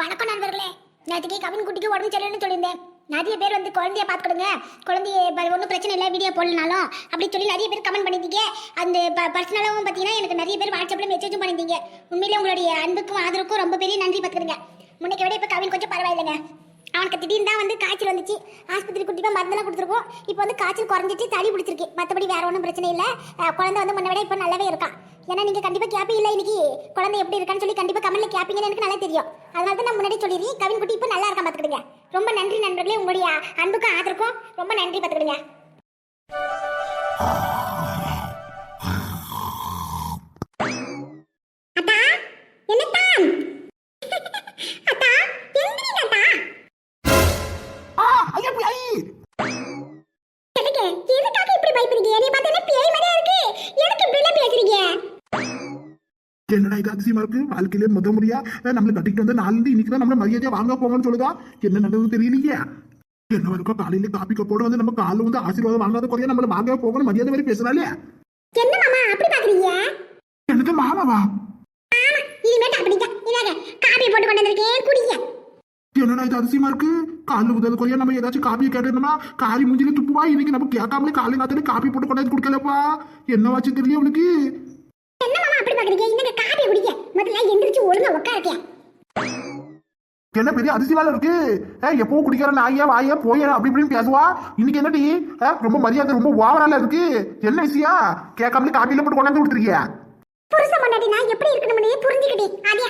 வணக்கம் நண்பர்களே. நேற்றுக்கு கவின் குட்டிக்கு உடம்பு சரியில்லைன்னு சொல்லியிருந்தேன். நிறைய பேர் வந்து குழந்தைய பார்த்துக்கிடுங்க. குழந்தைய ஒன்றும் பிரச்சனை இல்லை வீடியோ போடலனாலும் அப்படி சொல்லி நிறைய பேர் கமெண்ட் பண்ணியிருந்தீங்க அந்த ப பர்சனலாகவும் பார்த்தீங்கன்னா எனக்கு நிறைய பேர் வாட்ஸ்அப்பில் மெசேஜும் பண்ணியிருந்தீங்க உண்மையிலே உங்களுடைய அன்புக்கும் ஆதரவுக்கும் ரொம்ப பெரிய நன்றி பார்த்துக்கிடுங்க. முன்னைக்கு விட இப்போ கவின் கொஞ்சம் பரவாயில்லைங்க. அவனுக்கு திடீர்னு தான் வந்து காய்ச்சல் வந்துச்சு. ஆஸ்பத்திரி கூட்டி போய் மருந்தெல்லாம் கொடுத்துருக்கோம் இப்போ வந்து காய்ச்சல் குறைஞ்சிட்டு சளி பிடிச்சிருக்கு. மற்றபடி வேற ஒன்றும் பிரச்சனை இல்லை. குழந்தை வந்து முன்ன விட இப்போ நல்லாவே இருக்கான். ஏன்னா நீங்கள் கண்டிப்பாக கேப்பீங்க இன்னைக்கு. குழந்தை எப்படி இருக்கான்னு சொல்லி கண்டிப்பாக கமெண்ட்ல கேப்பீங்கன்னு எனக்கு நல்லா தெரியும். அதனால தான் நான் முன்னாடி சொல்லிடுறேன். கவின் குட்டி இப்போ நல்லா இருக்கான் பார்த்துக்கிடுங்க ரொம்ப நன்றி நண்பர்களே உங்களுடைய அன்புக்கும் ஆதரவுக்கும். ரொம்ப நன்றி பார்த்துக்கிடுங்க என்னடா இது அதிசயமா இருக்கு? வாழ்க்கையிலே முத முறையா நம்மளை கட்டிட்டு வந்து நாலு இன்னைக்கு தான் நம்மள மரியாதையா வாங்க போங்கன்னு சொல்லுதா? என்ன நடந்தது தெரியலையே. என்ன வரைக்கும் காலையில காப்பி கப்போடு வந்து நம்ம காலைல வந்து ஆசீர்வாதம் வாங்காத குறையா நம்மள வாங்க போகணும் மரியாதை மாதிரி பேசுறாளே. என்ன மாமா அப்படி பாக்குறீங்க? எனக்கு மாமாவா? இனிமேட்டு அப்படிதான் இதாங்க காபி போட்டு கொண்டு வந்திருக்கேன் குடிங்க. என்னடா இது அதிசயமா இருக்கு? காலைல உதவி குறையா நம்ம ஏதாச்சும் காப்பியை கேட்டோம்னா காரி மூஞ்சில துப்புவா? இன்னைக்கு நம்ம கேட்காமலே காலை நேரத்துல காப்பி போட்டு கொண்டாந்து கொடுக்கலப்பா. என்னவாச்சு தெரியல உனக்கு? என்ன மாமா அப்படி பாக்குறீங்க? இந்தாங்க காபி குடிங்க. முதல்ல எந்திரிச்சு ஒழுங்கா உட்காருக்கேன் என்ன பெரிய அதிசயமால இருக்கு? எப்பவும் குடிக்கிற நாயா வாயா போயா அப்படி இப்படின்னு பேசுவா? இன்னைக்கு என்னடி? ரொம்ப மரியாதை ரொம்ப ஓவரால இருக்கு. என்ன விஷயம்? கேட்காமலே காப்பியில போட்டு கொண்டாந்து கொடுத்துருக்கிய? புருஷ முன்னாடி நான் எப்படி இருக்கணும்னு புரிஞ்சுக்கிட்டேன் அதே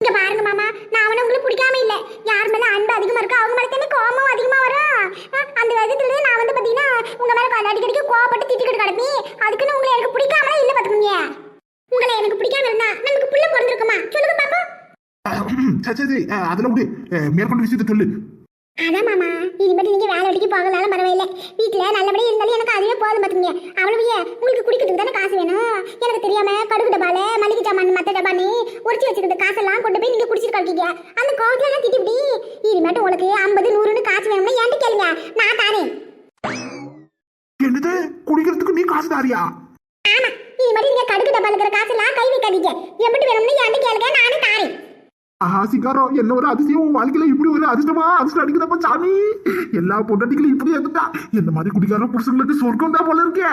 இங்க பாருங்க மாமா நான் அவனை உங்களுக்கு பிடிக்காம இல்ல. யார் மேல அன்பு அதிகமா இருக்கோ அவங்க மேல தானே கோபமும் அதிகமா வரும். அந்த விதத்துல நான் வந்து பாத்தீங்கன்னா உங்க மேல அடிக்கடிக்கு கோவப்பட்டு திட்டிக்கிட்டு கிடப்பேன் அதுக்குன்னு உங்களை எனக்கு பிடிக்காம இல்ல பாத்துக்கோங்க உங்களை எனக்கு பிடிக்காம இருந்தா நமக்கு புள்ள பிறந்திருக்குமா சொல்லுங்க பாப்போம் சரி சரி சரி, அஹ், அதுல விடு. அஹ், மேற்கொண்டு விஷயத்தை சொல்லு. அதான் மாமா இனிமேட்டு நீங்க வேலை வெட்டிக்கு போகலாலும் பரவாயில்ல. வீட்டுல நல்லபடியா இருந்தாலும் எனக்கு அதுவே போதும் பாத்துங்க அவ்வளவு உங்களுக்கு குடிக்கிறதுக்கு தானே காசு வேணும்? எனக்கு தெரியாம கடுகு டப்பால மளிகை சாமான் மத்த டப்பான்னு உரிச்சு வச்சுக்கிட்ட காசெல்லாம் கொண்டு போய் நீங்க குடிச்சிட்டு கழிக்கீங்க அந்த கோவத்துல இனிமேட்டு உங்களுக்கு ஐம்பது நூறுன்னு காசு வேணும்னா ஏன்ட்டு கேளுங்க. நான் தானே என்னது? குடிக்கிறதுக்கு நீ காசு தாரியா? ஆமா இனிமேட்டு நீங்க கடுகு டப்பால இருக்கிற காசெல்லாம் கை வைக்காதீங்க. எப்படி வேணும்னு ஏன்ட்டு கேளுங்க நானே தாரேன். ஆஹா சிங்காரம் என்ன ஒரு அதிசயம்? உன் வாழ்க்கையில இப்படி ஒரு அதிர்ஷ்டமா? அதிர்ஷ்டம் அடிக்கிறப்ப சாமி. எல்லா பொண்டாட்டிகளும் இப்படி இருந்துட்டா. இந்த மாதிரி குடிக்கார புருஷங்களுக்கு சொர்க்கம் தான் போல இருக்கே?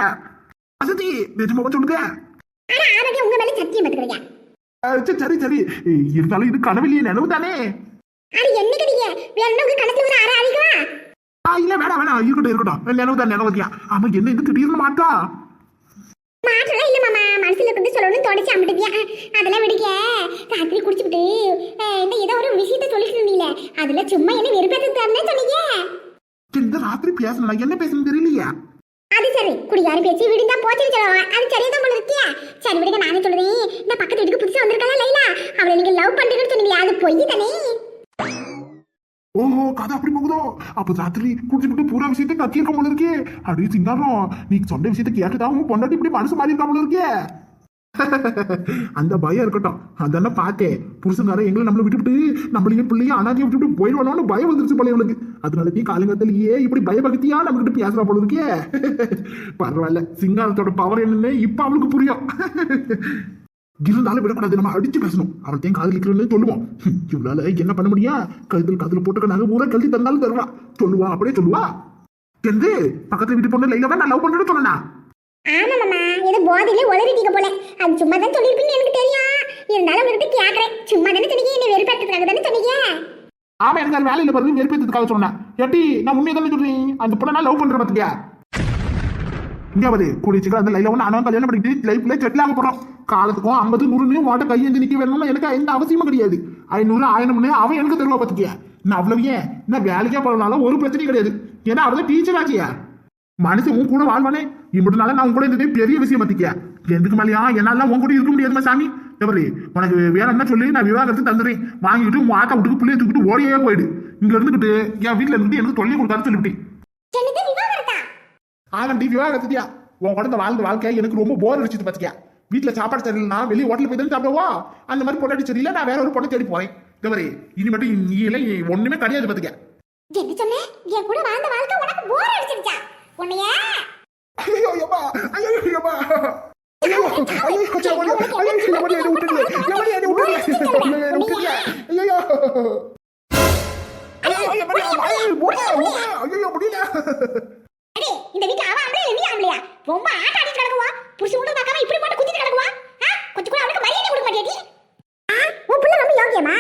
அசதி நிஜமாவா சொல்லுங்க? சரி, சரி சரி. இருந்தாலும் இது கனவிலேயே நினைவு தானே? இல்ல வேணாம் வேணாம். இருக்கட்டும் இருக்கட்டும். நினைவு தான் நினைவு தான். ஆமா என்ன இது? திடீர்னு மாட்டா மாற்றலாம் இல்ல மாமா. மனசுல கொண்டு சொல்லணும்னு தோணிச்சு அம்பிட்டுப்பியா அதெல்லாம் விடுங்க ராத்திரி குடிச்சுட்டு இந்த ஏதோ ஒரு விஷயத்த சொல்லிட்டு இருந்தீங்களே அதுல சும்மா என்ன வெறுப்பேற்று தரனே சொன்னீங்க? இந்த ராத்திரி பேசணும் என்ன பேசணும் தெரியலையா. அது சரி குடியாரு பேச்சு விடுந்தா போச்சுன்னு சொல்லுவாங்க. அது சரியா போல இருக்கியா சரி விடுங்க நானே சொல்லுறேன் இந்த பக்கத்து வீட்டுக்கு புதுசா வந்திருக்காளா லைலா? அவளை நீங்க லவ் பண்றீங்கன்னு சொன்னீங்களே அது பொய் தானே? ஓஹோ கதை அப்படி போகுதோ? அப்ப ராத்திரி குடிச்சுட்டு பூரா விஷயத்த கத்தியிருக்க போல இருக்கே. அப்படியே சிங்காரம் நீ சொன்ன விஷயத்த கேட்டுதான் உன் பொண்டாட்டி இப்படி மனசு மாறி இருக்கா போல இருக்கே. அந்த பயம் இருக்கட்டும். அதானே பார்த்தேன் புருஷங்காரன் எங்களை நம்மளை விட்டுவிட்டு நம்மளையும் பிள்ளையும் அனாதையும் விட்டுவிட்டு போயிடுவானோன்னு பயம் வந்துருச்சு போல இவனுக்கு. அதனால நீ காலங்கத்திலேயே இப்படி பயபக்தியா நம்ம கிட்ட பேசுறா போல இருக்கே. பரவாயில்ல. சிங்காரத்தோட பவர் என்னன்னு இப்ப அவளுக்கு புரியும். இருந்தாலும் விடக்கூடாது. நம்ம அடிச்சு பேசணும். அவள்கிட்ட காதலிக்கிறோன்னு சொல்லுவோம். இவளால என்ன பண்ண முடியும் கழுத்தில் கதில் போட்டுக்க நகை பூரா கழுதி தந்தாலும் தருவா. சொல்லுவா அப்படியே சொல்லுவா. என்று பக்கத்துல வீட்டு பொண்ணு லைலா நான் லவ் பண்றேன்னு சொன்னா ஆமாம்மா ஏதோ போதையில உளறிட்டீங்க போல. அது சும்மா தான் சொல்லிருப்பீங்க எனக்கு தெரியும். இருந்தாலும் உங்ககிட்ட கேட்குறேன் சும்மா தானே சொன்னீங்க? என்ன வெறுப்பேற்றதுக்காக தானே சொன்னீங்க? ஆமா எனக்கு அது வேலையில பாருங்க வெறுப்பேற்றதுக்காக சொன்னேன். எட்டி நான் உண்மையை தானே சொல்றேன்? அந்த பொண்ணை நான் லவ் பண்றேன் பாத்துக்கியா இங்கே பாரு கூடிய சீக்கிரம் அந்த லைல ஒன்று அண்ணன் கல்யாணம் பண்ணிட்டு லைஃப்ல செட்டில் ஆக போறோம் காலத்துக்கும் ஐம்பது நூறுன்னு ஓட்ட கையெழுந்து நிக்க வேணும்னா எனக்கு எந்த அவசியமும் கிடையாது. ஐநூறு ஆயிரம்னு அவன் எனக்கு தருவா பார்த்துக்கியா நான் அவ்வளவு ஏன்? நான் வேலைக்கே போறதுனால ஒரு பிரச்சனையும் கிடையாது. ஏன்னா அவள் டீச்சர் ஆச்சியா மனுஷன் உன் கூட வாழ்வானே? இம்புட்டுனால நான் உன் கூட இருந்ததே பெரிய விஷயம் பார்த்துக்கியா எதுக்கு மேலேயா? என்னால உன் கூட இருக்க முடியாதுமா சாமி? எவரு உனக்கு வேணும்னா சொல்லி? நான் விவாகரத்து தந்துடுறேன் வாங்கிட்டு உன் ஆத்தா விட்டுக்கு பிள்ளைய தூக்கிட்டு ஓடியே போயிடு. இங்க இருந்துகிட்டு என் வீட்டுல இருந்துட்டு எனக்கு தொல்லை கொடுக்காது சொல்லிவிட்டேன். ஆகண்டி விவாகரத்துட்டியா? உன் குழந்தை வாழ்ந்த வாழ்க்கை எனக்கு ரொம்ப போர் அடிச்சுட்டு பார்த்துக்கியா வீட்டில் சாப்பாடு சரியில்லைனா வெளியே ஹோட்டலில் போய் தான் சாப்பிடுவா? அந்த மாதிரி பொண்டாட்டி சரியில்லை நான் வேற ஒரு பொண்ணை தேடி போறேன். மாதிரி இனி மட்டும் நீ ஒண்ணுமே கிடையாது பார்த்துக்க என்ன சொன்னேன் என் கூட வாழ்ந்த வாழ்க்கை உனக்கு போர் அடிச்சிருச்சா? உன்னைய ஐயோ ஐயோப்பா ஐயோ ஐயோப்பா ஐயோ ஐயோ சாவடி ஐயோ சாவடி என்ன விட்டுடுங்க எவடி என்ன இந்த வீட்டுல அவன் ஆம்பளையா நீ ஆம்பளையா ரொம்ப ஆட்ட கிடக்குவா புருஷன் கூட இப்படி போட்டு குத்திட்டு கிடக்குவா கொஞ்சம் கூட அவனுக்கு மரியாதை கொடுக்க மாட்டேடி உன் பிள்ளை ரொம்ப யோகியமா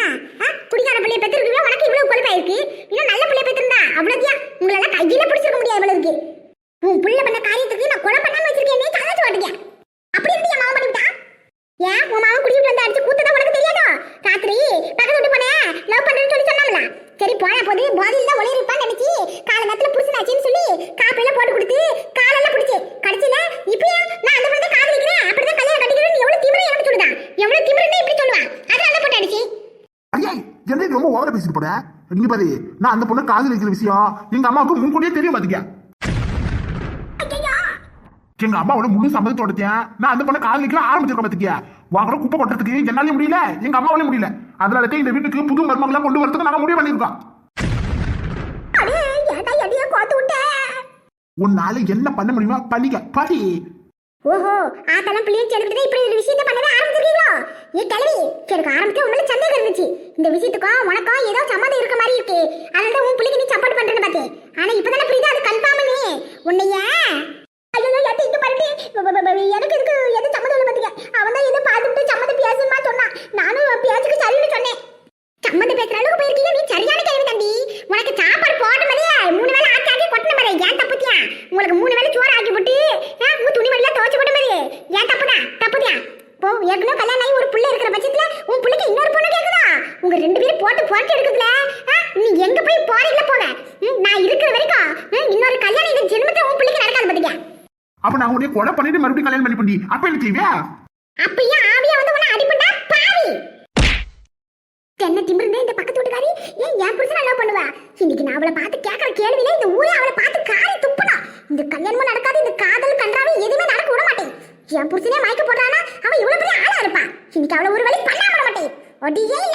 ஓவரா பேசிட்டு போற இங்க பாரு நான் அந்த பொண்ணை காதலிக்கிற விஷயம் எங்க அம்மாவுக்கு முன்கூட்டியே தெரியும் பாத்துக்க எங்க அம்மாவோட முழு சம்மதத்தோடத்தேன் நான் அந்த பொண்ணை காதலிக்கல ஆரம்பிச்சிருக்கேன் பாத்துக்கிய வாங்குற குப்பை கொட்டுறதுக்கு என்னாலே முடியல எங்க அம்மாவாலே முடியல. அதனால தான் இந்த வீட்டுக்கு புது மருமகளை கொண்டு வரதுக்கு நாங்க முடிவு பண்ணிருக்கோம் உன்னால என்ன பண்ண முடியுமா பண்ணிக்க பாடி ஓஹோ ஆத்தெல்லாம் சேர்ந்துட்டு இப்படி ஒரு விஷயத்த ஆரம்பிச்சிருக்கீங்களோ ஏ கிளவி எனக்கு ஆரம்பிக்க உண்மையில சந்தேகம் இருந்துச்சு. இந்த விஷயத்துக்கும் உனக்கும் ஏதோ சம்மந்தம் இருக்க மாதிரி இருக்கு. அதனால உன் பிள்ளைக்கு நீ சப்போர்ட் பண்றேன்னு பார்த்தேன். ஆனா இப்பதானே புரியுது? அது கன்ஃபார்ம் நீ உன்னைய. ஐயோ யாத்தி இங்க பாருடி ப- ப- ப- எனக்கு இதுக்கு எது சம்மந்தம் இல்லை பாத்துக்க அவன் தான் ஏதோ பார்த்துட்டு சம்மந்தம் பேசுமா சொன்னான் நானும் பேச்சுக்கு சரின்னு சொன்னேன் சம்மந்தம் பேசுற அளவுக்கு போயிருக்கீங்க நீ சரியான கேள்வி தம்பி உனக்கு சாப்பாடு போட்ட மாதிரியே மூணு வேளை ஆக்கி ஆக்கி கொட்டின மாதிரி ஏன் தப்புத்தியா உங்களுக்கு மூணு வேளை சோறு ஆக்கி போட்டு ஆ, உங்க துணி மடியில துவச்சு போட்ட மாதிரி ஏன் தப்புதான் தப்புதியா போ ஏற்கனவே கல்யாணம் ஆகி ஒரு புள்ள இருக்கிற பட்சத்துல உன் புள்ளைக்கு இன்னொரு பொண்ணு கேக்குதா உங்க ரெண்டு பேரும் போட்டு போட்டு எடுக்குதுல ஆ, நீ எங்க போய் போறீங்களா போங்க ம், நான் இருக்கிற வரைக்கும் ம், இன்னொரு கல்யாணம் இந்த ஜென்மத்தை உன் பிள்ளைக்கு நடக்காது பாத்துக்க அப்ப நான் உன்னை கொலை பண்ணிட்டு மறுபடியும் கல்யாணம் பண்ணி பண்ணி அப்ப என்ன செய்வியா ஏன் ஆவியா வந்து உன்னை அடிப்பண்டா பாவி! என்ன திமிருந்தே இந்த பக்கத்து வீட்டுக்காரி? ஏன் என் புருஷன் நல்லா பண்ணுவா? இன்னைக்கு நான் அவளை பார்த்து கேட்கற கேள்வியில இந்த ஊரே அவளை பார்த்து காரி துப்புனா. இந்த கல்யாணமும் நடக்காது இந்த காதல் கன்றாவே எதுவுமே நடக்க விட மாட்டேன். என் புருஷனே மயக்க போடுறானா? அவன் இவ்வளவு பெரிய ஆளா இருப்பான் இன்னைக்கு அவளை ஒரு வழி பண்ணாம விட மாட்டேன். ஒடியே இல்லையா